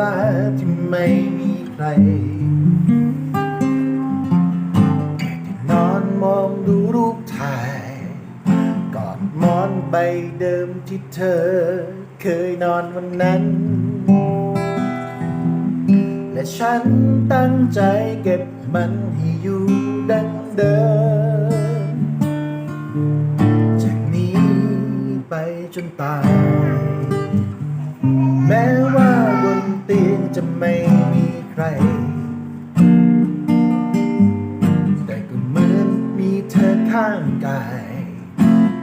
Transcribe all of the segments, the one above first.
ลาที่ไม่มีใคร นอนมองดูรูปถ่าย กอดมอนใบเดิมที่เธอ เคยนอนวันนั้น และฉันตั้งใจเก็บมันให้อยู่ดังเดิม จากนี้ไปจนตาย แม้ว่า ไม่มีใคร แต่ก็เหมือนมีเธอข้างกาย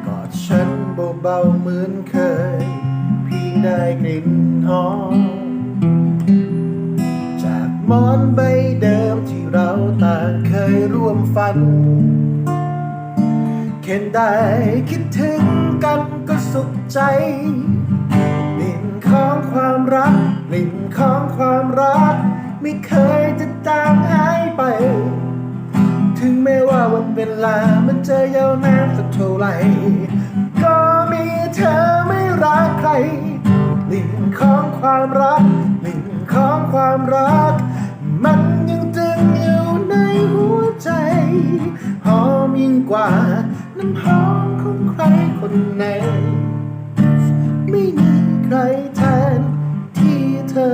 กอดฉันเบาๆเหมือนเคย พียงได้กลิ่นหอม จากมอนใบเดิมที่เราต่างเคยร่วมฝันเข็นได้คิดถึงกันก็สุขใจ กลิ่นของความรัก ไม่เคยจะจางหายไป ถึงแม้ว่าวันเวลามันจะยาวนานสักเท่าไหร่ ก็มีเธอไม่รักใครกลิ่นของความรักกลิ่นของความรัก มันยังตึงอยู่ในหัวใจหอมยิ่งกว่าน้ำหอมของใครคนไหนไม่มีใครแทน เธอ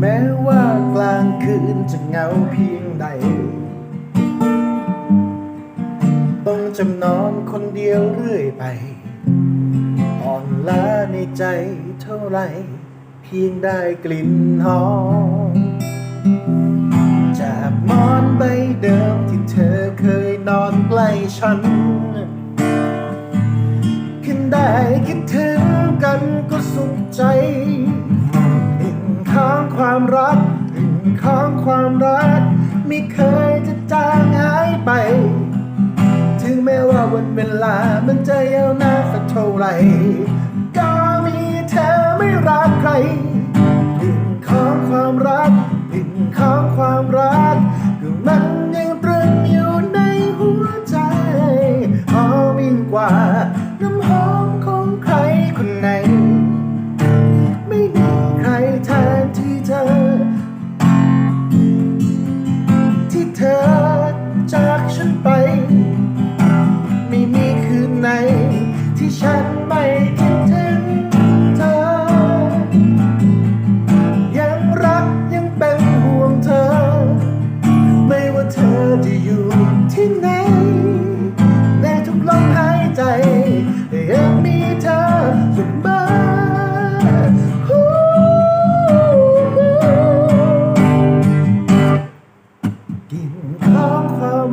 แม้ว่ากลางคืนจะเหงาเพียงใด ต้องจำนอนคนเดียวเรื่อยไป อ่อนล้าในใจเท่าไร เพียงได้กลิ่นหอม จากมอนใบเดิมที่เธอเคยนอนใกล้ฉัน ขึ้นได้คิดถึงกันก็สุขใจกลิ่นของความรักกลิ่นของความรัก ไม่เคยจะจางหายไป ถึงแม้ว่าวันเวลามันจะยาวนานสักเท่าไหร่ รักใครกลิ่นของความรักกลิ่นของความรักคือมันยังตรึงอยู่ในหัวใจพอมิ่งกว่า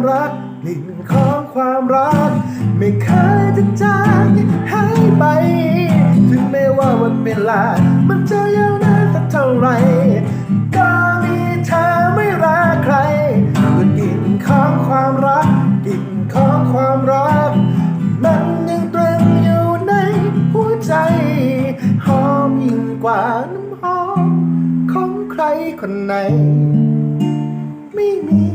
รักกลิ่นของความรัก ไม่เคยจะจางหายไป ถึงแม้ว่าวันเวลา มันจะยาวนานสักเท่าไหร่ก็มีเธอไม่รักใครก็กลิ่นของความรักกลิ่นของความรัก มันยังตรึงอยู่ในหัวใจหอมยิ่งกว่าน้ำหอมของใครคนไหน ไม่มี